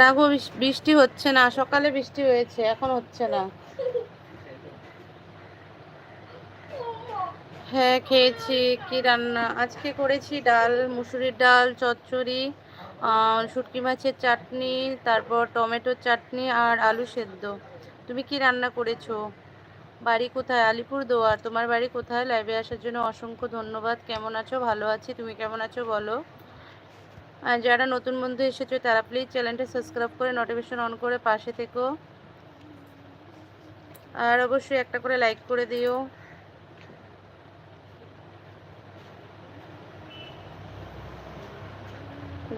না গো বৃষ্টি হচ্ছে না, সকালে বৃষ্টি হয়েছে, এখন হচ্ছে না। হ্যাঁ খেয়েছি, কি রান্না? আজকে করেছি ডাল, মুসুরির ডাল, চচ্চড়ি শুটকি মাছের চাটনি, তারপর টমেটোর চাটনি আর আলু সেদ্ধ। তুমি কি রান্না করেছ? বাড়ি কোথায়? আলিপুর দুয়ার তোমার বাড়ি কোথায়? লাইভে আসার জন্য অসংখ্য ধন্যবাদ। কেমন আছো? ভালো আছি। তুমি কেমন আছো? বলো। আর যারা নতুন বন্ধু এসেছ, তারা প্লিজ চ্যানেলটা সাবস্ক্রাইব করে নোটিফিকেশন অন করে পাশে থেকো। আর অবশ্যই একটা করে লাইক করে দিও।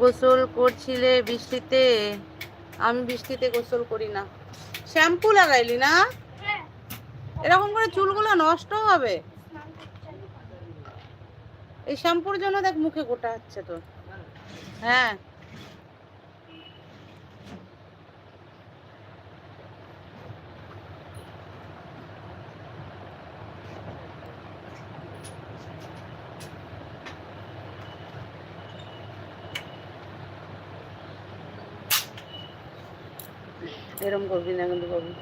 গোসল করছিলে বৃষ্টিতে? আমি বৃষ্টিতে গোসল করি না। শ্যাম্পু লাগাইলি না? এরকম করে চুলগুলো নষ্ট হবে। এই শ্যাম্পুর জন্য দেখ মুখে গোটা হচ্ছে তো হ্যাঁ। এরকম করবি না কিন্তু করবি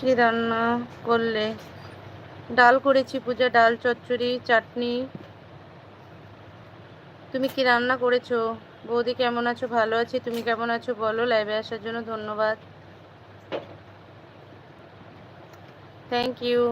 কি রান্না করলে? ডাল করেছি পূজা ডাল চচ্চড়ি চাটনি। তুমি কি রান্না করেছ? বৌদি কেমন আছো? ভালো আছি। তুমি কেমন আছো? বলো লাইভে আসার জন্য ধন্যবাদ। থ্যাংক ইউ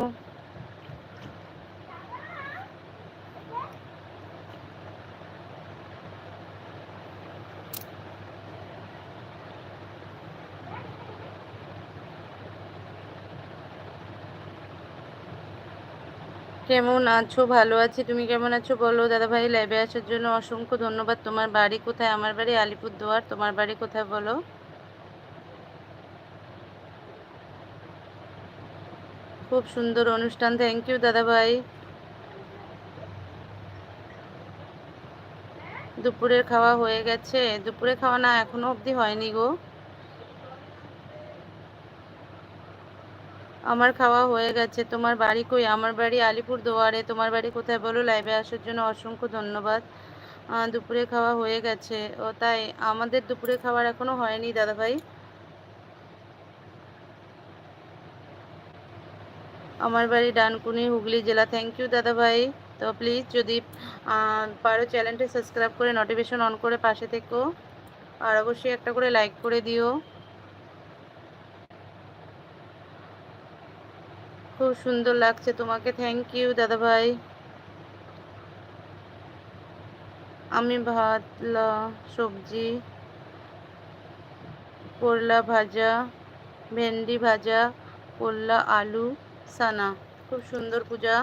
কেমন আছো? ভালো আছি। তুমি কেমন আছো বলো? দাদা ভাই লাইভে আসার জন্য অসংখ্য ধন্যবাদ। তোমার বাড়ি কোথায়? আমার বাড়ি আলিপুরদুয়ার। তোমার বাড়ি কোথায় বলো? খুব সুন্দর অনুষ্ঠান। থ্যাংক ইউ দাদা ভাই দুপুরের খাওয়া হয়ে গেছে। দুপুরে খাওয়া না, এখনও অবধি হয়নি গো। আমার খাওয়া হয়ে গেছে। তোমার বাড়ি কই? আমার বাড়ি আলিপুর দুয়ারে তোমার বাড়ি কোথায় বলো? লাইভে আসার জন্য অসংখ্য ধন্যবাদ। দুপুরে খাওয়া হয়ে গেছে। ও, তাই আমাদের দুপুরে খাবার এখনও হয়নি দাদা ভাই আমার বাড়ি ডানকুনি, হুগলি জেলা। থ্যাংক ইউ দাদা ভাই তো প্লিজ যদি পারো চ্যানেলটি সাবস্ক্রাইব করে নোটিফিকেশন অন করে পাশে থেকো। আর অবশ্যই একটা করে লাইক করে দিও। খুব সুন্দর লাগছে তোমাকে থ্যাংক ইউ দাদা ভাই আমি ভাত সবজি করলা ভাজা, ভেন্ডি ভাজা করলা আলু, সানা। খুব সুন্দর পূজা।